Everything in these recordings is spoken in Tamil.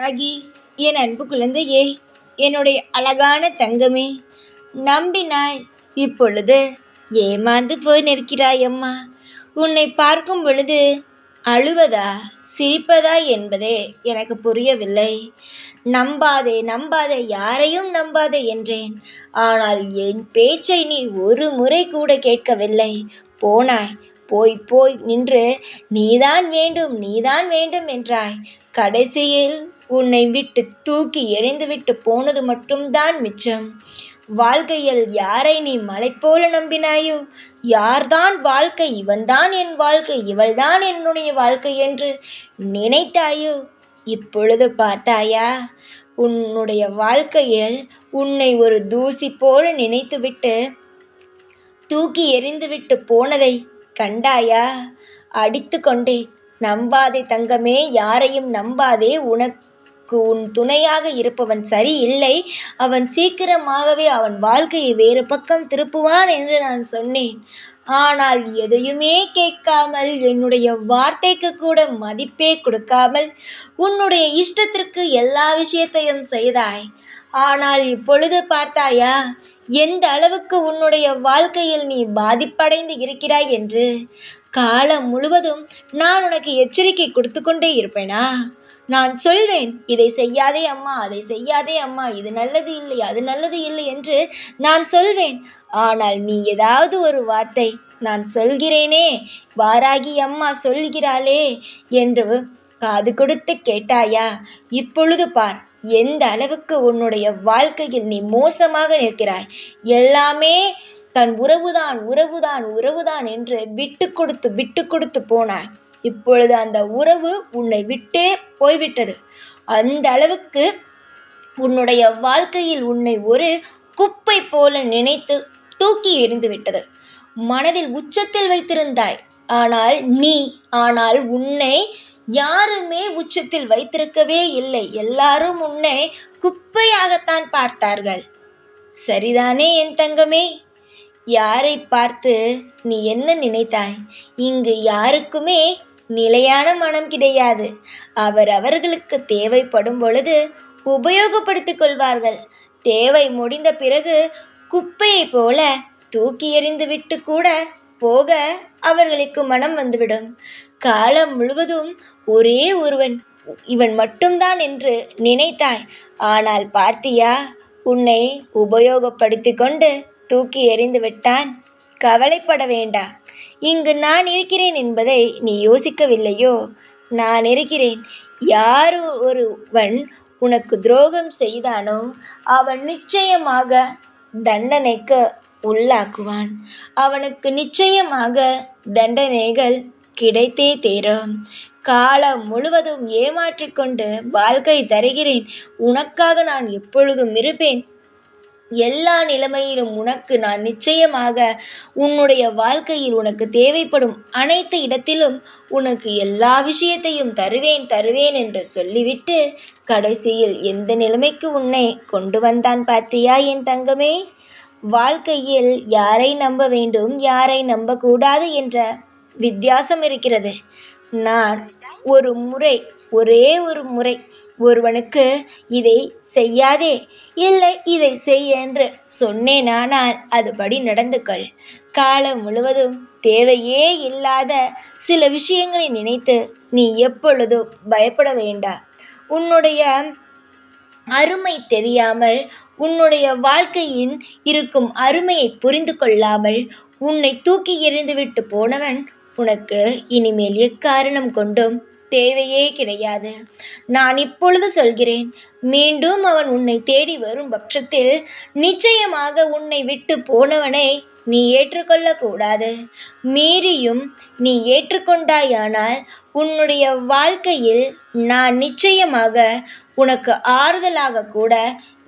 ராகி என் அன்பு குழந்தையே என்னுடைய அழகான தங்கமே நம்பினாய் இப்பொழுது ஏமாந்து போய் நிற்கிறாய் அம்மா. உன்னை பார்க்கும் பொழுது அழுவதா சிரிப்பதா என்பதே எனக்கு புரியவில்லை. நம்பாதே நம்பாதே யாரையும் நம்பாதே என்றேன். ஆனால் என் பேச்சை நீ ஒரு முறை கூட கேட்கவில்லை. போனாய் போய் போய் நின்று நீதான் வேண்டும் நீதான் வேண்டும் என்றாய். கடைசியில் உன்னை விட்டு தூக்கி எறிந்துவிட்டு போனது மட்டும்தான் மிச்சம். வாழ்க்கையில் யாரை நீ மலை போல நம்பினாயோ யார்தான் வாழ்க்கை இவன்தான் என் வாழ்க்கை இவள்தான் என்னுடைய வாழ்க்கை என்று நினைத்தாயோ இப்பொழுது பார்த்தாயா? உன்னுடைய வாழ்க்கையில் உன்னை ஒரு தூசி போல நினைத்துவிட்டு தூக்கி எறிந்துவிட்டு போனதை கண்டாயா? அடித்து கொண்டே நம்பாதே தங்கமே யாரையும் நம்பாதே உனக்கு. உன் துணையாக இருப்பவன் சரி இல்லை அவன் சீக்கிரமாகவே அவன் வாழ்க்கையை வேறு பக்கம் திருப்புவான் என்று நான் சொன்னேன். ஆனால் எதையுமே கேட்காமல் என்னுடைய வார்த்தைக்கு கூட மதிப்பே கொடுக்காமல் உன்னுடைய இஷ்டத்திற்கு எல்லா விஷயத்தையும் செய்தாய். ஆனால் இப்பொழுது பார்த்தாயா எந்த அளவுக்கு உன்னுடைய வாழ்க்கையில் நீ பாதிப்படைந்து இருக்கிறாய் என்று? காலம் முழுவதும் நான் உனக்கு எச்சரிக்கை கொடுத்து கொண்டே இருப்பேனா? நான் சொல்வேன் இதை செய்யாதே அம்மா அதை செய்யாதே அம்மா இது நல்லது இல்லை அது நல்லது இல்லை என்று நான் சொல்வேன். ஆனால் நீ ஏதாவது ஒரு வார்த்தை நான் சொல்கிறேனே வாராகி அம்மா சொல்கிறாளே என்று காது கொடுத்து கேட்டாயா? இப்பொழுது பார் எந்த அளவுக்கு உன்னுடைய வாழ்க்கையில் நீ மோசமாக நிற்கிறாய்? எல்லாமே தன் உறவுதான் உறவுதான் உறவுதான் என்று விட்டு கொடுத்து விட்டு கொடுத்து போனாய். இப்பொழுது அந்த உறவு உன்னை விட்டே போய்விட்டது. அந்த அளவுக்கு உன்னுடைய வாழ்க்கையில் உன்னை ஒரு குப்பை போல நினைத்து தூக்கி எறிந்து விட்டது. மனதில் உச்சத்தில் வைத்திருந்தாய். ஆனால் நீ ஆனால் உன்னை யாருமே உச்சத்தில் வைத்திருக்கவே இல்லை. எல்லாரும் உன்னை குப்பையாகத்தான் பார்த்தார்கள். சரிதானே என் தங்கமே? யாரை பார்த்து நீ என்ன நினைத்தாய்? இங்கு யாருக்குமே நிலையான மனம் கிடையாது. அவர் அவர்களுக்கு தேவைப்படும் பொழுது உபயோகப்படுத்திக் கொள்வார்கள். தேவை முடிந்த பிறகு குப்பையை போல தூக்கி எறிந்துவிட்டு கூட போக அவர்களுக்கு மனம் வந்துவிடும். காலம் முழுவதும் ஒரே ஒருவன் இவன் மட்டும்தான் என்று நினைத்தாய். ஆனால் பார்த்தியா உன்னை உபயோகப்படுத்தி கொண்டு தூக்கி எறிந்து விட்டான். கவலைப்பட வேண்டா. இங்கு நான் இருக்கிறேன் என்பதை நீ யோசிக்கவில்லையோ? நான் இருக்கிறேன். யார் ஒருவன் உனக்கு துரோகம் செய்தானோ அவன் நிச்சயமாக தண்டனைக்கு உள்ளாக்குவான். அவனுக்கு நிச்சயமாக தண்டனைகள் கிடைத்தே தேரும். காலம் முழுவதும் ஏமாற்றிக்கொண்டு வாழ்க்கை தருகிறேன். உனக்காக நான் எப்பொழுதும் இருப்பேன். எல்லா நிலைமையிலும் உனக்கு நான் நிச்சயமாக உன்னுடைய வாழ்க்கையில் உனக்கு தேவைப்படும் அனைத்து இடத்திலும் உனக்கு எல்லா விஷயத்தையும் தருவேன் தருவேன் என்று சொல்லிவிட்டு கடைசியில் எந்த நிலைமைக்கு உன்னை கொண்டு வந்தான் பார்த்தியா என் தங்கமே? வாழ்க்கையில் யாரை நம்ப வேண்டும் யாரை நம்பக்கூடாது என்ற வித்தியாசம் இருக்கிறது. நான் ஒரு முறை ஒரே ஒரு முறை ஒருவனுக்கு இதை செய்யாதே. இல்லை இதை செய் என்று சொன்னேனானால் அதுபடி நடந்துக்கள் காலம் முழுவதும் தேவையே இல்லாத சில விஷயங்களை நினைத்து நீ எப்பொழுதும் பயப்பட வேண்டா. உன்னுடைய அருமை தெரியாமல் உன்னுடைய வாழ்க்கையின் இருக்கும் அருமையை புரிந்து கொள்ளாமல் உன்னை தூக்கி எறிந்துவிட்டு போனவன் உனக்கு இனிமேல் எக்காரணம் கொண்டும் தேவையே கிடையாது. நான் இப்பொழுது சொல்கிறேன் மீண்டும் அவன் உன்னை தேடி வரும் பட்சத்தில் நிச்சயமாக உன்னை விட்டு போனவனை நீ ஏற்றுக்கொள்ளக்கூடாது. மீறியும் நீ ஏற்றுக்கொண்டாயானால் உன்னுடைய வாழ்க்கையில் நான் நிச்சயமாக உனக்கு ஆறுதலாக கூட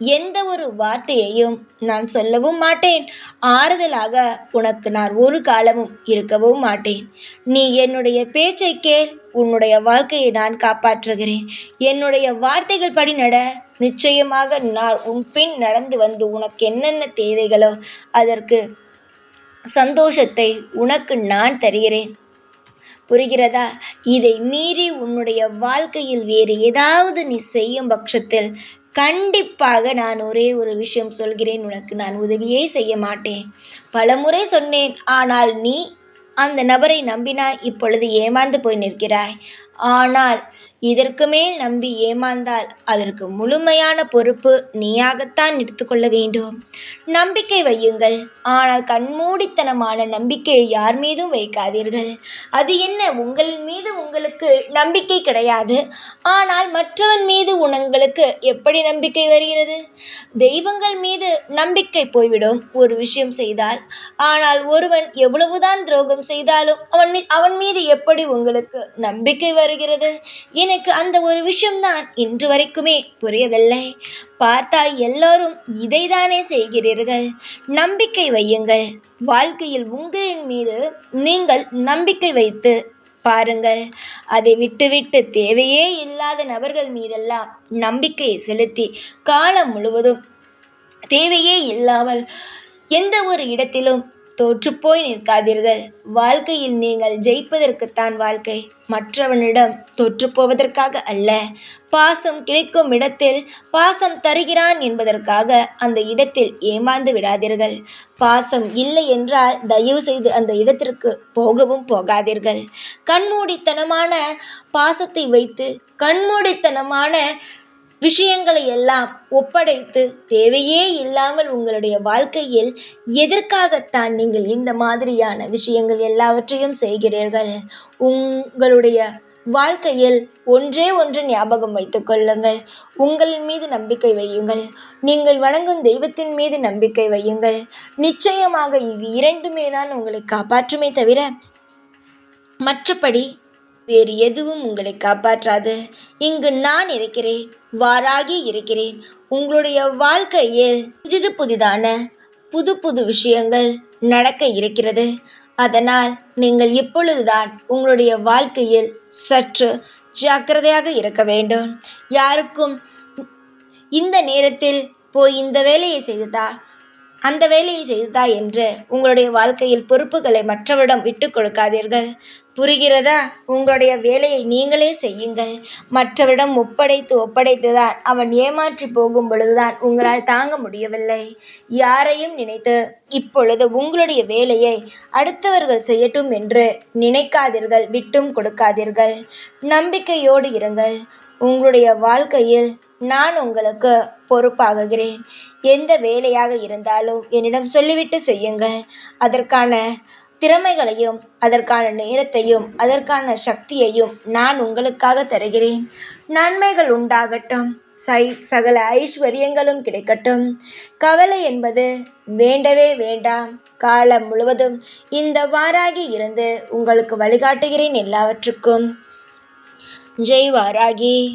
எந்த ஒரு வார்த்தையையும் நான் சொல்லவும் மாட்டேன். ஆறுதலாக உனக்கு நான் ஒரு காலமும் இருக்கவும் மாட்டேன். நீ என்னுடைய பேச்சை கேள். உன்னுடைய வாழ்க்கையை நான் காப்பாற்றுகிறேன். என்னுடைய வார்த்தைகள் படி நட நிச்சயமாக நான் உன் பின் நடந்து வந்து உனக்கு என்னென்ன தேவைகளோ அதற்கு சந்தோஷத்தை உனக்கு நான் தருகிறேன். புரிகிறதா? இதை மீறி உன்னுடைய வாழ்க்கையில் வேறு ஏதாவது நீ செய்யும் பட்சத்தில் கண்டிப்பாக நான் ஒரே ஒரு விஷயம் சொல்கிறேன். உனக்கு நான் உதவியே செய்ய மாட்டேன். பலமுறை சொன்னேன். ஆனால் நீ அந்த நபரை நம்பினாய் இப்பொழுது ஏமாந்து போய் நிற்கிறாய். ஆனால் இதற்கு மேல் நம்பி ஏமாந்தால் அதற்கு முழுமையான பொறுப்பு நீயாகத்தான் எடுத்துக்கொள்ள வேண்டும். நம்பிக்கை வையுங்கள். ஆனால் கண்மூடித்தனமான நம்பிக்கையை யார் மீதும் வைக்காதீர்கள். அது என்ன? உங்கள் மீது உங்களுக்கு நம்பிக்கை கிடையாது. ஆனால் மற்றவன் மீது உங்களுக்கு எப்படி நம்பிக்கை வருகிறது? தெய்வங்கள் மீது நம்பிக்கை போய்விடும் ஒரு விஷயம் செய்தால். ஆனால் ஒருவன் எவ்வளவுதான் துரோகம் செய்தாலும் அவன் அவன் மீது எப்படி உங்களுக்கு நம்பிக்கை வருகிறது? என எனக்கு அந்த ஒரு விஷயம்தான் இன்று வரைக்குமே புரியவில்லை. பார்த்தால் எல்லோரும் இதைதானே செய்கிறீர்கள். நம்பிக்கை வையுங்கள். வாழ்க்கையில் உங்களின் மீது நீங்கள் நம்பிக்கை வைத்து பாருங்கள். அதை விட்டுவிட்டு தேவையே இல்லாத நபர்கள் மீதெல்லாம் நம்பிக்கையை செலுத்தி காலம் முழுவதும் தேவையே இல்லாமல் எந்த ஒரு இடத்திலும் தோற்றுப்போய் நிற்காதீர்கள். வாழ்க்கையில் நீங்கள் ஜெயிப்பதற்குத்தான் வாழ்க்கை. மற்றவனிடம் தோற்றுப்போவதற்காக அல்ல. பாசம் கிடைக்கும் இடத்தில் பாசம் தருகிறான் என்பதற்காக அந்த இடத்தில் ஏமாந்து விடாதீர்கள். பாசம் இல்லை என்றால் தயவு செய்து அந்த இடத்திற்கு போகவும் போகாதீர்கள். கண்மூடித்தனமான பாசத்தை வைத்து கண்மூடித்தனமான விஷயங்களை எல்லாம் ஒப்படைத்து தேவையே இல்லாமல் உங்களுடைய வாழ்க்கையில் எதற்காகத்தான் நீங்கள் இந்த மாதிரியான விஷயங்கள் எல்லாவற்றையும் செய்கிறீர்கள்? உங்களுடைய வாழ்க்கையில் ஒன்றே ஒன்று ஞாபகம் வைத்துக் கொள்ளுங்கள். உங்கள் மீது நம்பிக்கை வையுங்கள். நீங்கள் வணங்கும் தெய்வத்தின் மீது நம்பிக்கை வையுங்கள். நிச்சயமாக இது இரண்டுமே தான் உங்களை காப்பாற்றுமே தவிர மற்றபடி வேறு எதுவும் உங்களை காப்பாற்றாது. இங்கு நான் இருக்கிறேன் வாராகி இருக்கிறேன். உங்களுடைய வாழ்க்கையில் புதிது புதிதான புது புது விஷயங்கள் நடக்க இருக்கிறது. அதனால் நீங்கள் இப்பொழுதுதான் உங்களுடைய வாழ்க்கையில் சற்று ஜாக்கிரதையாக இருக்க வேண்டும். யாருக்கும் இந்த நேரத்தில் போய் இந்த வேலையை செய்ததா அந்த வேலையை செய்ததா என்று உங்களுடைய வாழ்க்கையில் பொறுப்புகளை மற்றவரிடம் விட்டு கொடுக்காதீர்கள். புரிகிறதா? உங்களுடைய வேலையை நீங்களே செய்யுங்கள். மற்றவரிடம் ஒப்படைத்து ஒப்படைத்துதான். அவன் ஏமாற்றி போகும் பொழுதுதான் உங்களால் தாங்க முடியவில்லை. யாரையும் நினைத்து இப்பொழுது உங்களுடைய வேலையை அடுத்தவர்கள் செய்யட்டும் என்று நினைக்காதீர்கள் விட்டும் கொடுக்காதீர்கள். நம்பிக்கையோடு இருங்கள். உங்களுடைய வாழ்க்கையில் நான் உங்களுக்கு பொறுப்பாகுகிறேன். எந்த வேலையாக இருந்தாலும் என்னிடம் சொல்லிவிட்டு செய்யுங்கள். அதற்கான திறமைகளையும் அதற்கான நேரத்தையும் அதற்கான சக்தியையும் நான் உங்களுக்காக தருகிறேன். நன்மைகள் உண்டாகட்டும். சை சகல ஐஸ்வர்யங்களும் கிடைக்கட்டும். கவலை என்பது வேண்டவே வேண்டாம். காலம் முழுவதும் இந்த வாராகி இருந்து உங்களுக்கு வழிகாட்டுகிறேன் எல்லாவற்றுக்கும். ஜெய் வாராகி.